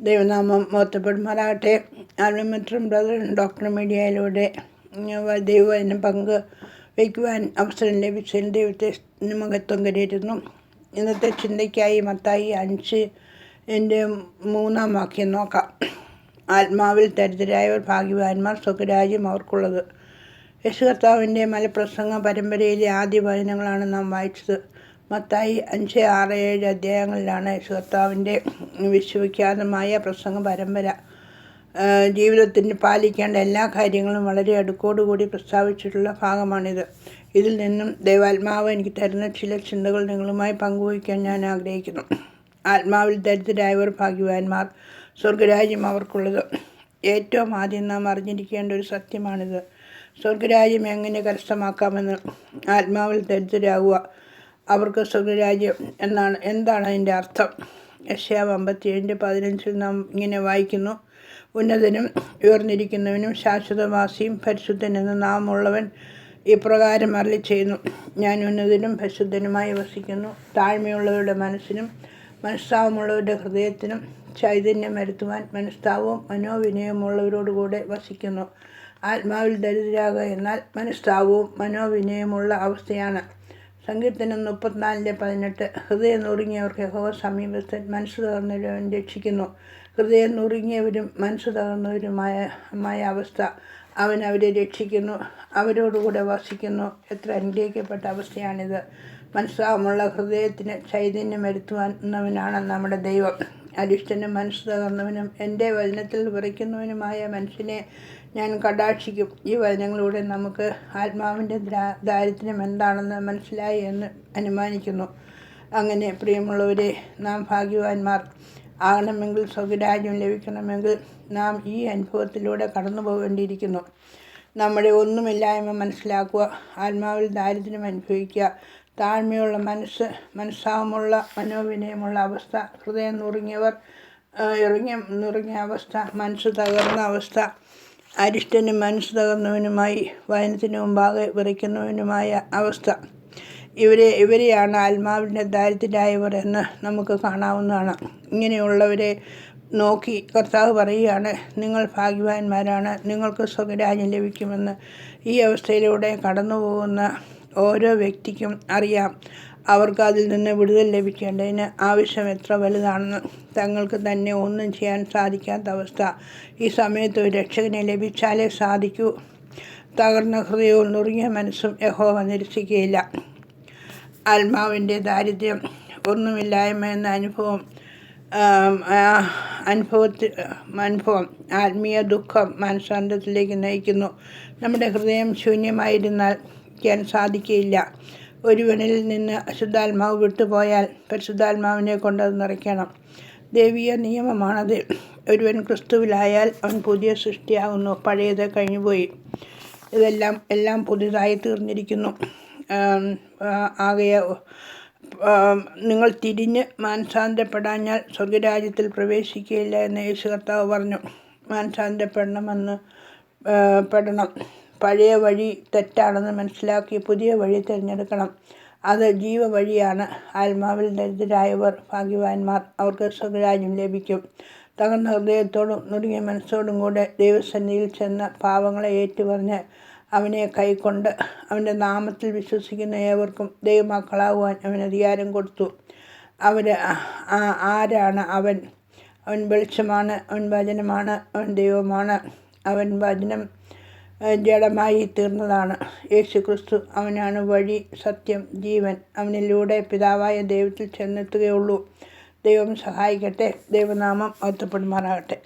ദൈവനാമം മോത്തപ്പെടുമാറാകട്ടെ ആൽമിത്രം brother doctor മീഡിയയിലൂടെ ദൈവവചന പങ്ക് വയ്ക്കുവാൻ അവസരം ലഭിച്ചതിൽ ദൈവത്തെ മഹത്വം കരുതുന്നു. ഇന്നത്തെ ചിന്തയ്ക്കായി മത്തായി അഞ്ച് എന്റെ മൂന്നാം വാക്യം നോക്കാം. ആത്മാവിൽ ദരിദ്രരായവർ ഭാഗ്യവാന്മാർ സ്വകരാജ്യം അവർക്കുള്ളത്. യേശു കർത്താവിന്റെ മലപ്രസംഗ പരമ്പരയിലെ ആദ്യ വചനങ്ങളാണ് നാം വായിച്ചത്. മത്തായി അഞ്ച് ആറ് ഏഴ് അധ്യായങ്ങളിലാണ് കർത്താവിന്റെ വിശ്വവിഖ്യാതമായ പ്രസംഗ പരമ്പര. ജീവിതത്തിന് പാലിക്കേണ്ട എല്ലാ കാര്യങ്ങളും വളരെ അടുക്കോടുകൂടി പ്രസ്താവിച്ചിട്ടുള്ള ഭാഗമാണിത്. ഇതിൽ നിന്നും ദൈവാത്മാവ് എനിക്ക് തരുന്ന ചില ചിന്തകൾ നിങ്ങളുമായി പങ്കുവയ്ക്കാൻ ഞാൻ ആഗ്രഹിക്കുന്നു. ആത്മാവിൽ ദരിദ്രരായവർ ഭാഗ്യവാന്മാർ സ്വർഗരാജ്യം അവർക്കുള്ളത്. ഏറ്റവും ആദ്യം നാം അറിഞ്ഞിരിക്കേണ്ട ഒരു സത്യമാണിത്. സ്വർഗരാജ്യം എങ്ങനെ കരസ്ഥമാക്കാമെന്ന് ആത്മാവിൽ ദരിദ്രരാകുക അവർക്ക് സ്വർഗരാജ്യം എന്നാണ് എന്താണ് അതിന്റെ അർത്ഥം? യശ്യാവ് അമ്പത്തിയേഴിന്റെ പതിനഞ്ചിൽ നാം ഇങ്ങനെ വായിക്കുന്നു. ഉന്നതനും ഉയർന്നിരിക്കുന്നവനും ശാശ്വതവാസിയും പരിശുദ്ധൻ നാം ഉള്ളവൻ ഇപ്രകാരം അറിയി ചെയ്യുന്നു ഞാൻ ഉന്നതനും പരിശുദ്ധനുമായി വസിക്കുന്നു. താഴ്മയുള്ളവരുടെ മനസ്സിനും മനസ്താവമുള്ളവരുടെ ഹൃദയത്തിനും ചൈതന്യം വരുത്തുവാൻ മനസ്താവവും മനോവിനയമുള്ളവരോടുകൂടെ വസിക്കുന്നു. ആത്മാവിൽ ദരിദ്രാകുക എന്നാൽ മനസ്താവവും മനോവിനയമുള്ള അവസ്ഥയാണ്. സങ്കീർത്തനം മുപ്പത്തിനാലിന്റെ പതിനെട്ട്. ഹൃദയം നുറുങ്ങിയവർക്ക് യഹോവ സമീപസ്ഥൻ മനസ്സ് തകർന്നവരും രക്ഷിക്കുന്നു. ഹൃദയം നുറുങ്ങിയവരും മനസ്സ് തകർന്നവരുമായ മായ അവസ്ഥ അവൻ അവരെ രക്ഷിക്കുന്നു. അവരോടുകൂടെ വസിക്കുന്നു. എത്ര അനുഗ്രഹിക്കപ്പെട്ട അവസ്ഥയാണിത്. മനസ്സാമുള്ള ഹൃദയത്തിന് ചൈതന്യം വരുത്തുവാനുന്നവനാണ് നമ്മുടെ ദൈവം. അരിഷ്ടനും മനസ്സ് തകർന്നവനും എന്റെ വചനത്തിൽ വിറയ്ക്കുന്നവനുമായ മനുഷ്യനെ ഞാൻ കടാക്ഷിക്കും. ഈ വചനങ്ങളിലൂടെ നമുക്ക് ആത്മാവിന്റെ ദാരിദ്ര്യം എന്താണെന്ന് മനസ്സിലായി എന്ന് അനുമാനിക്കുന്നു. അങ്ങനെ പ്രിയമുള്ളവരെ നാം ഭാഗ്യവാന്മാർ. ആകണമെങ്കിൽ സ്വകരാജ്യം ലഭിക്കണമെങ്കിൽ നാം ഈ അനുഭവത്തിലൂടെ കടന്നു പോകേണ്ടിയിരിക്കുന്നു നമ്മുടെ ഒന്നുമില്ലായ്മ മനസ്സിലാക്കുക ആത്മാവിൽ ദാരിദ്ര്യം അനുഭവിക്കുക താഴ്മയുള്ള മനസ്സ് മനസ്സാവുമുള്ള മനോവിനയമുള്ള അവസ്ഥ ഹൃദയം നുറുങ്ങിയവർ ഇറങ്ങിയ നുറുങ്ങിയ അവസ്ഥ മനസ്സ് തകർന്ന അവസ്ഥ അരിഷ്ടനും മനസ്സ് തകർന്നവനുമായി വയനത്തിന് മുമ്പാകെ വിറയ്ക്കുന്നവനുമായ അവസ്ഥ. ഇവരെ ഇവരെയാണ് ആത്മാവിന്റെ ദാരിദ്ര്യരായവർ എന്ന് നമുക്ക് കാണാവുന്നതാണ്. ഇങ്ങനെയുള്ളവരെ നോക്കി കർത്താവ് പറയുകയാണ് നിങ്ങൾ ഭാഗ്യവാന്മാരാണ് നിങ്ങൾക്ക് സ്വകരാജ്യം ലഭിക്കുമെന്ന്. ഈ അവസ്ഥയിലൂടെ കടന്നു പോകുന്ന ഓരോ വ്യക്തിക്കും അറിയാം. അവർക്ക് അതിൽ നിന്ന് വിടുതൽ ലഭിക്കേണ്ടതിന് ആവശ്യം എത്ര വലുതാണെന്ന് തങ്ങൾക്ക് തന്നെ ഒന്നും ചെയ്യാൻ സാധിക്കാത്ത അവസ്ഥ. ഈ സമയത്ത് ഒരു രക്ഷകനെ ലഭിച്ചാലേ സാധിക്കൂ. തകർന്ന ഹൃദയവും നുറുങ്ങിയ മനസ്സും യഹോവ നിരസിക്കുകയില്ല. ആത്മാവിന്റെ ദാരിദ്ര്യം ഒന്നുമില്ലായ്മ എന്ന അനുഭവം അനുഭവത്തിൽ അനുഭവം ആത്മീയ ദുഃഖം മനസ്സാന്തത്തിലേക്ക് നയിക്കുന്നു. നമ്മുടെ ഹൃദയം ശൂന്യമായിരുന്നാൽ ചെയ്യാൻ സാധിക്കുകയില്ല. ഒരുവനിൽ നിന്ന് അശുദ്ധാത്മാവ് വിട്ടുപോയാൽ പരിശുദ്ധാത്മാവിനെ കൊണ്ട് നിറയ്ക്കണം. ദേവീയ നിയമമാണത്. ഒരുവൻ ക്രിസ്തുവിലായാൽ അവൻ പുതിയ സൃഷ്ടിയാകുന്നു. പഴയത് കഴിഞ്ഞുപോയി. ഇതെല്ലാം എല്ലാം പുതിയതായി തീർന്നിരിക്കുന്നു. ആകയ നിങ്ങൾ തിരിഞ്ഞ് മാനസാന്തരപ്പെടാഞ്ഞാൽ സ്വർഗരാജ്യത്തിൽ പ്രവേശിക്കുകയില്ല എന്ന് യേശു കർത്താവ് പറഞ്ഞു. മാനസാന്തരപ്പെടണമെന്ന് പെടണം. പഴയ വഴി തെറ്റാണെന്ന് മനസ്സിലാക്കി പുതിയ വഴി തിരഞ്ഞെടുക്കണം. അത് ജീവവഴിയാണ് ആത്മാവിൽ ദരിദ്രരായവർ ഭാഗ്യവാന്മാർ അവർക്ക് സ്വരാജ്യം ലഭിക്കും. തകർന്ന ഹൃദയത്തോടും നുറുങ്ങിയ മനസ്സോടും കൂടെ ദൈവസന്നിധിയിൽ ചെന്ന് പാവങ്ങളെ ഏറ്റുപറഞ്ഞ് അവനെ കൈക്കൊണ്ട് അവന്റെ നാമത്തിൽ വിശ്വസിക്കുന്ന ഏവർക്കും ദൈവമക്കളാകുവാൻ അവൻ അധികാരം കൊടുത്തു. അവർ ആരാണ്? അവൻ അവൻ വെളിച്ചമാണ് അവൻ വചനമാണ് അവൻ ദൈവമാണ്. അവൻ വചനം ജഡമായി തീർന്നതാണ്. യേശു ക്രിസ്തു അവനാണ് വഴി സത്യം ജീവൻ. അവനിലൂടെ പിതാവായ ദൈവത്തിൽ ചെന്നെത്തുകയുള്ളൂ. ദൈവം സഹായിക്കട്ടെ. ദൈവനാമം ഒത്തപ്പെടുമാറാകട്ടെ